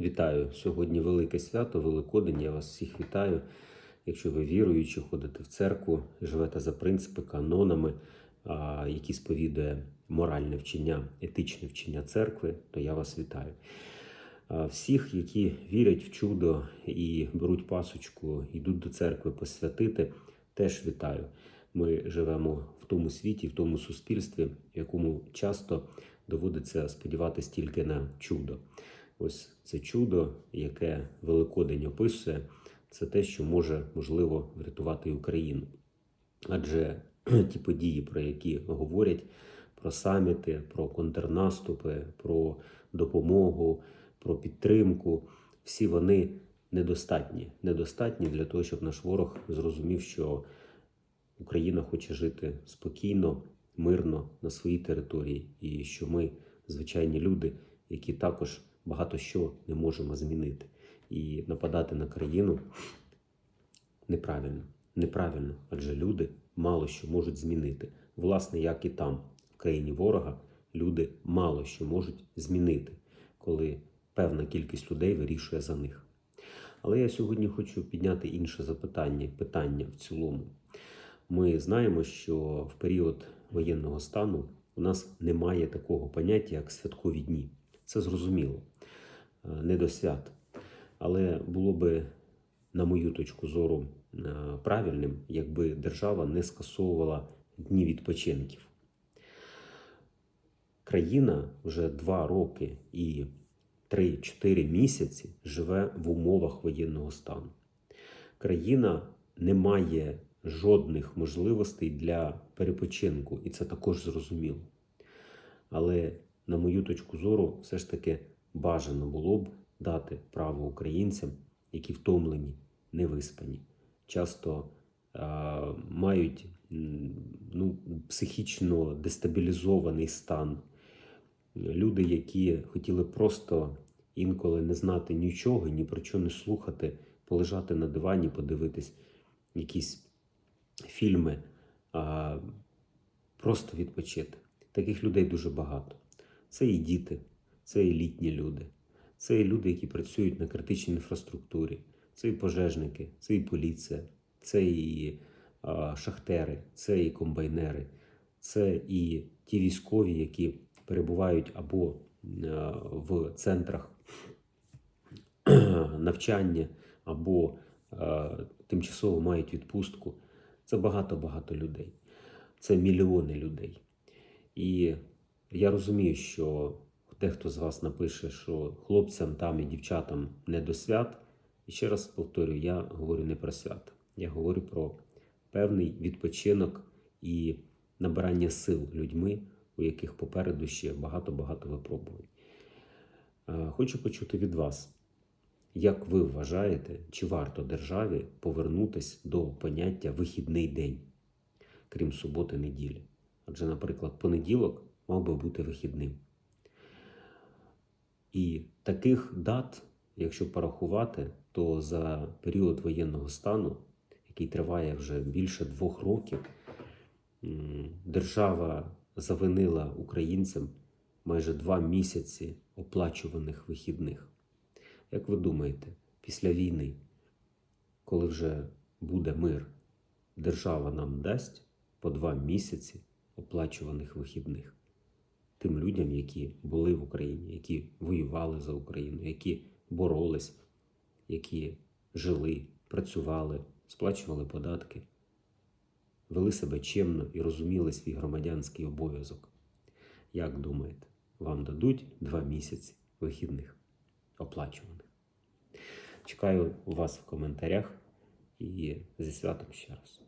Вітаю! Сьогодні велике свято, Великодень. Я вас всіх вітаю. Якщо ви віруючі, ходите в церкву, живете за принципи, канонами, які сповідує моральне вчення, етичне вчення церкви, то я вас вітаю. Всіх, які вірять в чудо і беруть пасочку, йдуть до церкви посвятити, теж вітаю. Ми живемо в тому світі, в тому суспільстві, в якому часто доводиться сподіватися тільки на чудо. Ось це чудо, яке Великодень описує, це те, що може можливо врятувати Україну. Адже ті події, про які говорять, про саміти, про контрнаступи, про допомогу, про підтримку, всі вони недостатні. Недостатні для того, щоб наш ворог зрозумів, що Україна хоче жити спокійно, мирно на своїй території, і що ми звичайні люди, які також багато що не можемо змінити. І нападати на країну неправильно. Неправильно, адже люди мало що можуть змінити. Власне, як і там, в країні ворога, люди мало що можуть змінити, коли певна кількість людей вирішує за них. Але я сьогодні хочу підняти інше запитання, питання в цілому. Ми знаємо, що в період воєнного стану у нас немає такого поняття, як святкові дні. Це зрозуміло, не до свят. Але було би, на мою точку зору, е, правильним, якби держава не скасовувала дні відпочинків. Країна вже два роки і 3-4 місяці живе в умовах воєнного стану. Країна не має жодних можливостей для перепочинку, і це також зрозуміло. Але, на мою точку зору, все ж таки бажано було б дати право українцям, які втомлені, невиспані, часто а, мають ну, психічно дестабілізований стан. Люди, які хотіли просто інколи не знати нічого, ні про що не слухати, полежати на дивані, подивитись якісь фільми, а просто відпочити. Таких людей дуже багато. Це і діти, це і літні люди, це і люди, які працюють на критичній інфраструктурі, це і пожежники, це і поліція, це і а, шахтери, це і комбайнери, це і ті військові, які перебувають або а, в центрах навчання, або а, тимчасово мають відпустку. Це багато-багато людей. Це мільйони людей. І я розумію, що дехто з вас напише, що хлопцям там і дівчатам не до свят. І ще раз повторюю, я говорю не про свят. Я говорю про певний відпочинок і набирання сил людьми, у яких попереду ще багато-багато випробувань. Е, Хочу почути від вас, як ви вважаєте, чи варто державі повернутися до поняття вихідний день, крім суботи, неділі? Адже, наприклад, понеділок мав би бути вихідним. І таких дат, якщо порахувати, то за період воєнного стану, який триває вже більше двох років, держава завинила українцям майже два місяці оплачуваних вихідних. Як ви думаєте, після війни, коли вже буде мир, держава нам дасть по два місяці оплачуваних вихідних тим людям, які були в Україні, які воювали за Україну, які боролись, які жили, працювали, сплачували податки, вели себе чемно і розуміли свій громадянський обов'язок. Як думаєте, вам дадуть два місяці вихідних оплачуваних? Чекаю вас в коментарях і зі святом ще раз.